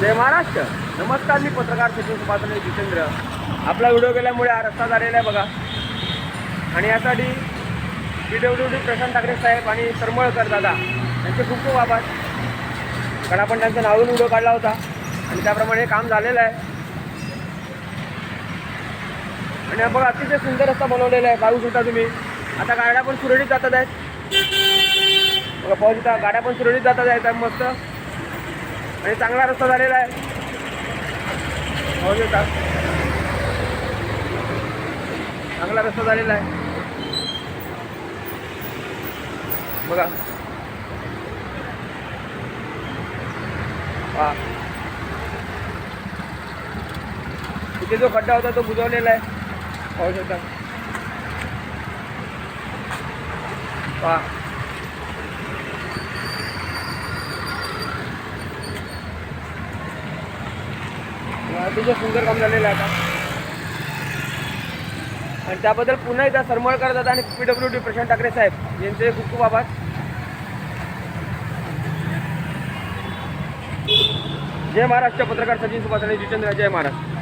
जय महाराष्ट्र. नमस्कार मी पत्रकार सचिन सुभाषने जितेंद्र. आपला व्हिडिओ गेल्यामुळे हा रस्ता झालेला आहे बघा. आणि यासाठी P W D Prashant Thackeray साहेब आणि सरमळकर दादा यांचे खूप खूप आभार. कारण आपण त्यांचं नावून व्हिडिओ काढला होता आणि त्याप्रमाणे काम झालेलं आहे. आणि आपण बघा अतिशय सुंदर रस्ता बनवलेला आहे. पाहू शकता तुम्ही. आता गाड्या पण सुरळीत जातात आहेत. बघा पाहू शकता गाड्या पण सुरळीत जातात आहेत. मस्त. आणि चांगला रस्ता झालेला आहे. पाहू शकता चांगला रस्ता झालेला आहे. बघा. हा. तिथे जो खड्डा होता तो बुजवलेला आहे. पाहू शकता वा अतिशय सुंदर काम झालेलं आहे आता. आणि त्याबद्दल पुन्हा एकदा सरमळ करतात आणि P W D Prashant Thackeray साहेब यांचे खूप खूप आभार. जय महाराष्ट्र पत्रकार सचिन सुभाष आणि जितेंद्र जय महाराष्ट्र.